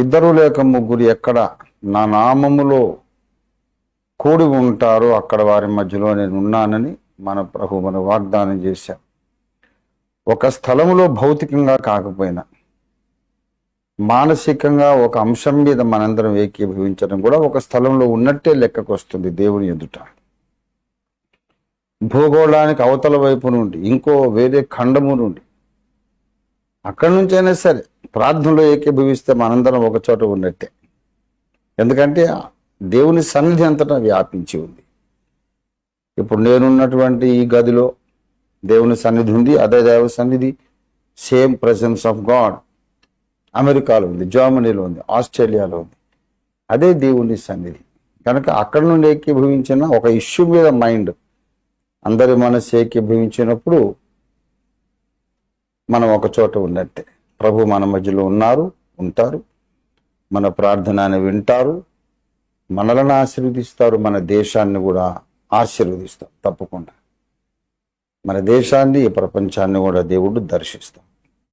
ఇద్దరు లేక ముగ్గురు ఎక్కడ నా నామములో కూడి ఉంటారో అక్కడ వారి మధ్యలో నేను ఉన్నానని మన ప్రభు మన వాగ్దానం చేశాం. ఒక స్థలములో భౌతికంగా కాకపోయినా మానసికంగా ఒక అంశం మీద మనందరం ఏకీభవించడం కూడా ఒక స్థలంలో ఉన్నట్టే లెక్కకు వస్తుంది దేవుని ఎదుట. భూగోళానికి అవతల వైపు నుండి ఇంకో వేరే ఖండము నుండి అక్కడి నుంచైనా సరే ప్రార్థనలో ఏకీభవిస్తే మనందరం ఒక చోట ఉన్నట్టే. ఎందుకంటే దేవుని సన్నిధి అంతటా వ్యాపించి ఉంది. ఇప్పుడు నేనున్నటువంటి ఈ గదిలో దేవుని సన్నిధి ఉంది అదే దేవ సన్నిధి సేమ్ ప్రజెన్స్ ఆఫ్ గాడ్. అమెరికాలో ఉంది జర్మనీలో ఉంది ఆస్ట్రేలియాలో ఉంది. అదే దేవుని సన్నిధి. కనుక అక్కడ నుండి ఏకీభవించిన ఒక ఇష్యూ మీద మైండ్ అందరి మనసు ఏకీభవించినప్పుడు మనం ఒక చోట ఉన్నట్టే. ప్రభు మన మధ్యలో ఉన్నారు ఉంటారు. మన ప్రార్థనని వింటారు. మనలను ఆశీర్వదిస్తారు. మన దేశాన్ని కూడా ఆశీర్వదిస్తారు. తప్పకుండా. మన దేశాన్ని ఈ ప్రపంచాన్ని కూడా దేవుడు దర్శిస్తాం